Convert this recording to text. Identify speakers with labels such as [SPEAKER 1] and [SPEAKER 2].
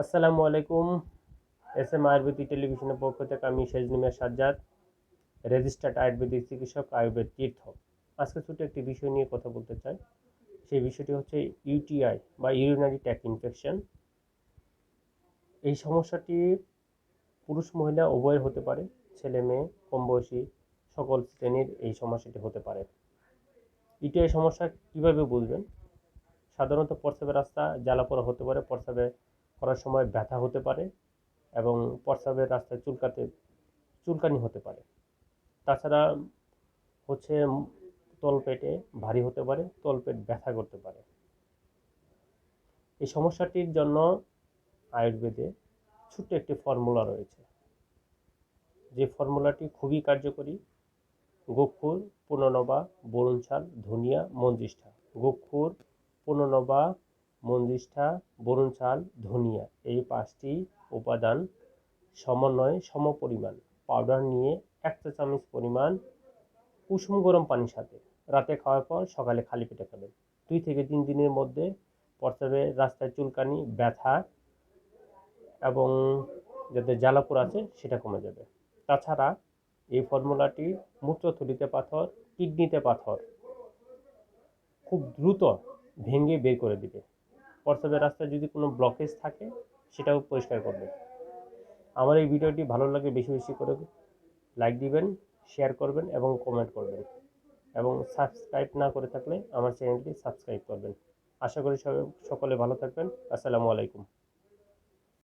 [SPEAKER 1] আসসালামু আলাইকুম। S M Ayurvedic টেলিভিশনের পক্ষ থেকে আমি শেজনিমিয়া সাজ্জাদ, রেজিস্টার্ড আয়ুর্বেদিক চিকিৎসক, আয়ুর্বেদ তীর্থ। আজকে ছোট একটি বিষয় নিয়ে কথা বলতে চাই। সেই বিষয়টি হচ্ছে ইউটিআই বা ইউরিনারি ট্যাক ইনফেকশন। এই সমস্যাটি পুরুষ মহিলা উভয়ের হতে পারে, ছেলে মেয়ে, কম বয়সী সকল শ্রেণির এই সমস্যাটি হতে পারে। ইউটিআই সমস্যা কীভাবে বুঝবেন? সাধারণত প্রস্রাবের রাস্তা জ্বালাপোড়া হতে পারে, প্রস্রাবে করার সময় ব্যথা হতে পারে এবং প্রস্রাবের রাস্তায় চুলকাতে, চুলকানি হতে পারে। তাছাড়া হচ্ছে তলপেটে ভারী হতে পারে, তলপেট ব্যথা করতে পারে। এই সমস্যাটির জন্য আয়ুর্বেদে ছোট্ট একটি ফর্মুলা রয়েছে। যে ফর্মুলাটি খুবই কার্যকরী। গোক্ষুর পুননবা বরুণ ছাল ধনিয়া মঞ্জিষ্ঠা গোক্ষুর পুননবা মঞ্জিষ্ঠা বরুণ চাল ধনিয়া এই পাঁচটি উপাদান সমন্বয়ে সমপরিমাণ। পাউডার নিয়ে এক চা চামচ পরিমাণ কুসুম গরম পানির সাথে রাতে খাওয়ার পর সকালে খালি পেটে খাবেন। দুই থেকে তিন দিনের মধ্যে প্রস্রাবের রাস্তায় চুলকানি, ব্যথা এবং যাতে জ্বালাপুর আছে সেটা কমে যাবে। তাছাড়া এই ফর্মুলাটি মূত্রথলিতে পাথর, কিডনিতে পাথর খুব দ্রুত ভেঙে বের করে দিবে। প্রস্রাবের রাস্তায় যদি কোনো ব্লকেজ থাকে, সেটাও পরিষ্কার করবে। আমার এই ভিডিওটি ভালো লাগে বেশি বেশি করে লাইক দিবেন শেয়ার করবেন এবং কমেন্ট করবেন। এবং সাবস্ক্রাইব না করে থাকলে আমার চ্যানেলটি সাবস্ক্রাইব করবেন। আশা করি সকলে ভালো থাকবেন। আসসালামু আলাইকুম।